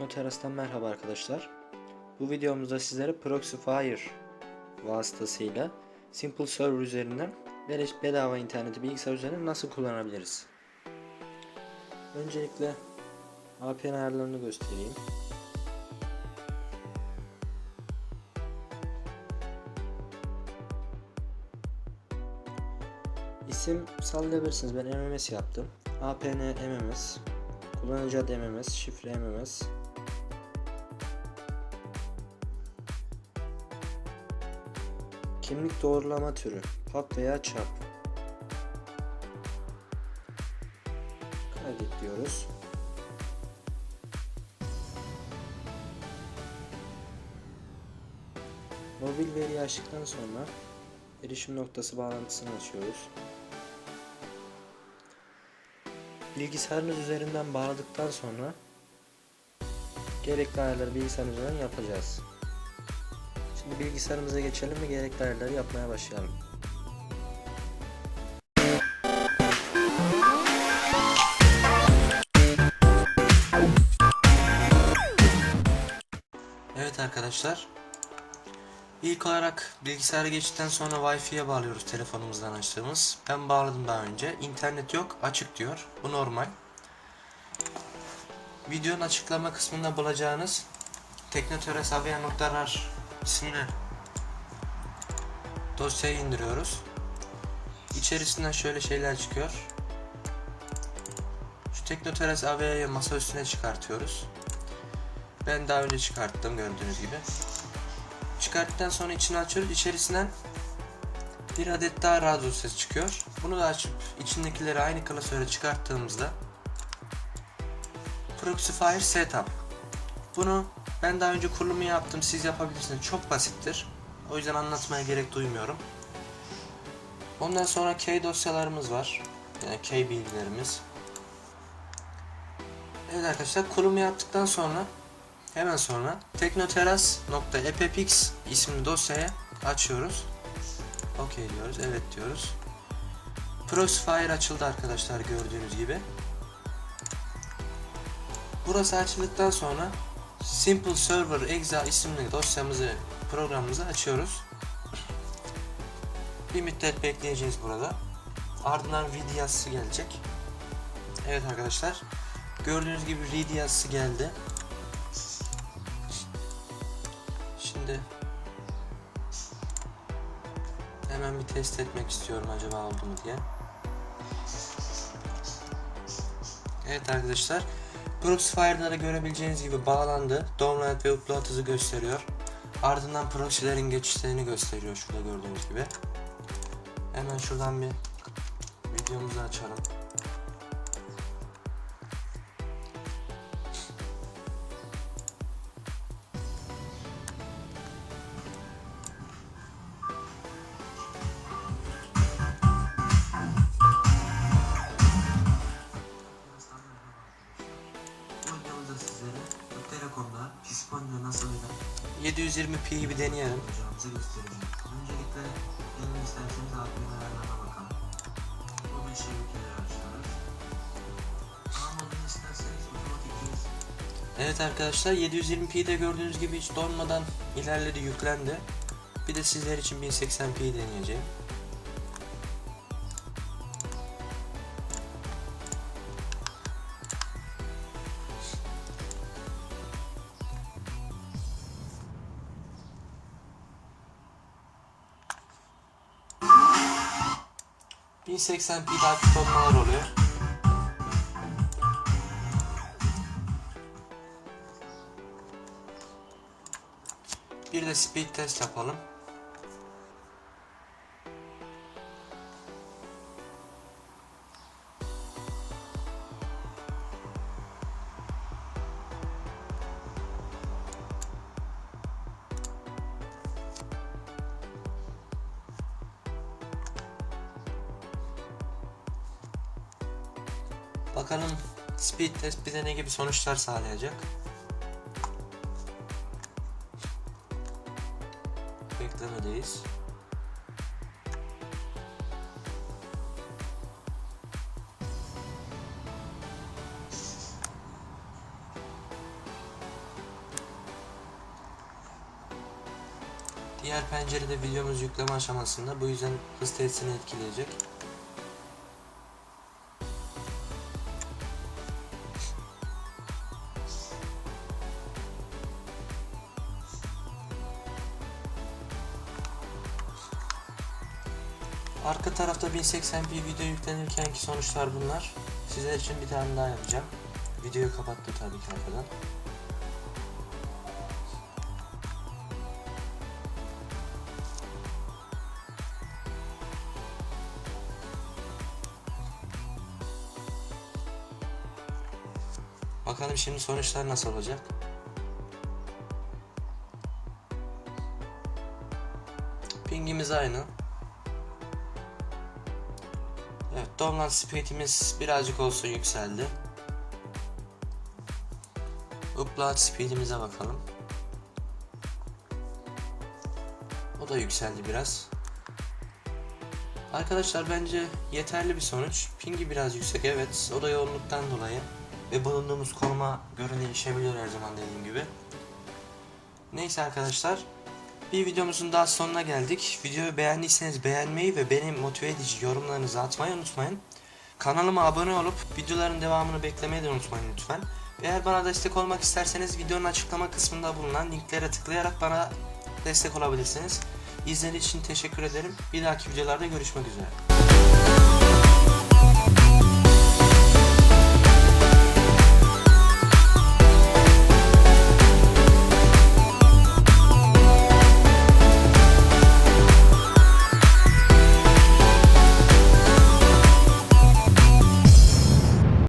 Teknoteras'tan merhaba arkadaşlar. Bu videomuzda sizlere Proxifyer vasıtasıyla Simple Server üzerinden bedava interneti bilgisayar üzerinden nasıl kullanabiliriz? Öncelikle VPN ayarlarını göstereyim. İsim sallayabilirsiniz. Ben MMS yaptım. APN MMS. Kullanıcı adı MMS. Şifre MMS. Kimlik doğrulama türü. Pap veya çap. Kaydet diyoruz. Mobil veri açtıktan sonra erişim noktası bağlantısını açıyoruz. Bilgisayarınız üzerinden bağladıktan sonra gerekli ayarları bilgisayar üzerinden yapacağız. Şimdi bilgisayarımıza geçelim ve gerekli ayarları yapmaya başlayalım. Evet arkadaşlar. İlk olarak bilgisayara geçtikten sonra Wi-Fi'ye bağlıyoruz telefonumuzdan açtığımız. Ben bağladım daha önce. İnternet yok, açık diyor. Bu normal. Videonun açıklama kısmında bulacağınız teknotöresavya.rar isimli dosyayı indiriyoruz. İçerisinden şöyle şeyler çıkıyor. Şu Teknoteres AV'yi masa üstüne çıkartıyoruz. Ben daha önce çıkarttım gördüğünüz gibi. Çıkarttıktan sonra içini açıyoruz. İçerisinden bir adet daha RAR dosyası çıkıyor. Bunu da açıp içindekileri aynı klasöre çıkarttığımızda Proxifyer Setup. Bunu ben daha önce kurulumu yaptım. Siz yapabilirsiniz. Çok basittir. O yüzden anlatmaya gerek duymuyorum. Ondan sonra key dosyalarımız var. Yani key bilgilerimiz. Evet arkadaşlar kurulumu yaptıktan sonra hemen sonra teknoteras.epepix isimli dosyaya açıyoruz. OK diyoruz. Evet diyoruz. Proxifyer açıldı arkadaşlar gördüğünüz gibi. Burası açıldıktan sonra Simple Server Exa isimli dosyamızı programımızı açıyoruz. Bir müddet bekleyeceğiz burada. Ardından read yazısı gelecek. Evet arkadaşlar. Gördüğünüz gibi read yazısı geldi. Şimdi hemen bir test etmek istiyorum acaba oldu mu diye. Evet arkadaşlar. Proxifyer'da da görebileceğiniz gibi bağlandı. Download ve upload hızı gösteriyor. Ardından proxy'lerin geçişlerini gösteriyor şurada gördüğünüz gibi. Hemen şuradan bir videomuzu açalım. 720p'yi bir deneyelim. Öncelikle gelin isterseniz APM ayarlarına bakalım. Açıyoruz. Mobil isterseniz otomatik cihaz Evet arkadaşlar 720p'de gördüğünüz gibi hiç donmadan ilerledi yüklendi. Bir de sizler için 1080p deneyeceğim. ...1080p'de hafif donmalar oluyor. Bir de speed test yapalım. Bakalım speed test bize ne gibi sonuçlar sağlayacak. Beklemedeyiz. Diğer pencerede videomuz yükleme aşamasında bu yüzden hız testini etkileyecek. Arka tarafta 1080p video yüklenirkenki sonuçlar bunlar. Sizler için bir tane daha yapacağım. Videoyu kapattım tabii ki arkadan. Bakalım şimdi sonuçlar nasıl olacak. Pingimiz aynı. Evet, download speed'imiz birazcık olsun yükseldi. Upload speed'imize bakalım. O da yükseldi biraz. Arkadaşlar bence yeterli bir sonuç. Pingi biraz yüksek evet. O da yoğunluktan dolayı. Ve bulunduğumuz konuma göre değişebiliyor her zaman dediğim gibi. Neyse arkadaşlar. Bir videomuzun daha sonuna geldik. Videoyu beğendiyseniz beğenmeyi ve beni motive edici yorumlarınızı atmayı unutmayın. Kanalıma abone olup videoların devamını beklemeyi de unutmayın lütfen. Eğer bana destek olmak isterseniz videonun açıklama kısmında bulunan linklere tıklayarak bana destek olabilirsiniz. İzlediğiniz için teşekkür ederim. Bir dahaki videolarda görüşmek üzere.